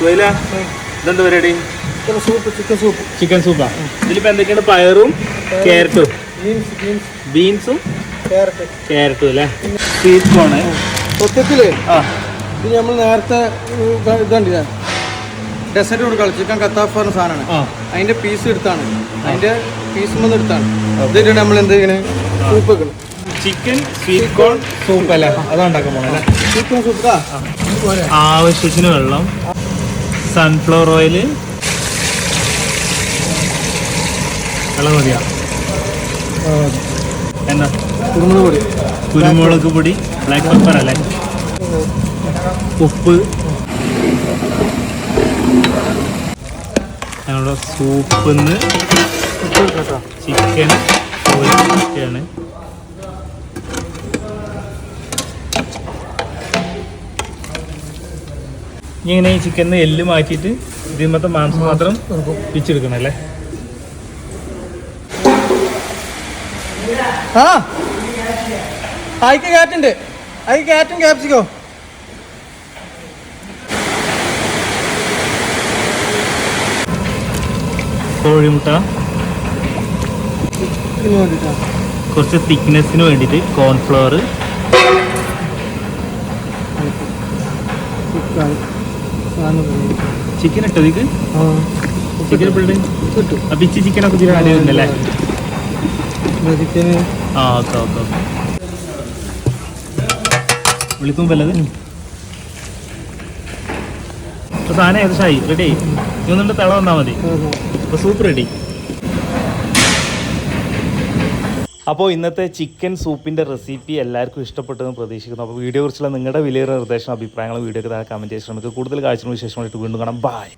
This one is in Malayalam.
സുഹൈല ഇതെന്ത് പരിപാടി? സൂപ്പ് ചിക്കൻ സൂപ്പ് ചിക്കൻ സൂപ്പാ ഇതിലിപ്പോ എന്തൊക്കെയാണ് പയറും ക്യാരറ്റും. ബീൻസ് ക്യാരറ്റ് അല്ലേ? സ്വീറ്റ് കോണ് സത്യത്തിൽ ഇത് നമ്മൾ നേരത്തെ ഇതുണ്ട് ഡെസേർട്ട് കൊടുക്കാം ചിക്കൻ കത്താഫ് പറഞ്ഞ സാധനമാണ്. അതിന്റെ പീസ് എടുത്താണ്. അതിന്റെ പീസ് വന്ന് എടുത്താണ്. ഇതിട്ട് നമ്മൾ എന്ത് ചെയ്യണേ? സൂപ്പ് വെക്കണം. ചിക്കൻ സ്വീറ്റ് കോൺ സൂപ്പ് അല്ലേ? അതാ ഉണ്ടാക്കാൻ പോണല്ലേ ചിക്കൻ സൂപ്പ്. ആവശ്യത്തിന് വെള്ളം. സൺഫ്ലവർ ഓയിൽ വെള്ളം മതിയാ എന്നാ കുരുമുളക് പൊടി കുരുമുളക് പൊടി ബ്ലാക്ക് പെപ്പർ അല്ലേ ഉപ്പ് ഞങ്ങളുടെ ഉപ്പ് കേട്ടോ ചിക്കൻ കോഴിയാണ് ഇങ്ങനെ ഈ ചിക്കനിന്ന് എല്ല് മാറ്റിയിട്ട് ഇതിമത്തെ മാംസം മാത്രം പിച്ചെടുക്കണം അല്ലേ? ആ അയക്ക് കാറ്റുണ്ട്. അയക്ക് കാറ്റും ക്യാപ്സിക്കോ കോഴിമുട്ട. കുറച്ച് തിക്നെസ്സിന് വേണ്ടിയിട്ട് കോൺഫ്ലവർ ചിക്കൻ ഇട്ടോ ഇതിക്ക് ചിക്കൻ ഇപ്പോഴുണ്ട് കിട്ടും. അപ്പം ഇച്ചി ചിക്കനൊക്കെ ഇതിൽ ആഡ് ചെയ്യുന്നല്ലേ ആ ഓക്കെ ഓക്കെ ഓക്കെ. വിളിക്കുമ്പല്ലത്? അപ്പോൾ സാധനം ഏകദേശമായി റെഡി ആയി തള വന്നാൽ മതി. അപ്പോൾ സൂപ്പ് റെഡി അപ്പോൾ ഇന്നത്തെ ചിക്കൻ സൂപ്പിന്റെ റെസിപ്പി എല്ലാവർക്കും ഇഷ്ടപ്പെട്ടെന്ന് പ്രതീക്ഷിക്കുന്നു. അപ്പോൾ വീഡിയോ കുറിച്ചുള്ള നിങ്ങളുടെ വലിയ നിർദ്ദേശം അഭിപ്രായങ്ങളും വീഡിയോ കമന്റ് ചെയ്യാൻ നമുക്ക് കൂടുതൽ കാഴ്ചകളും വിശേഷമായിട്ട് വീണ്ടും കാണാം. ബൈ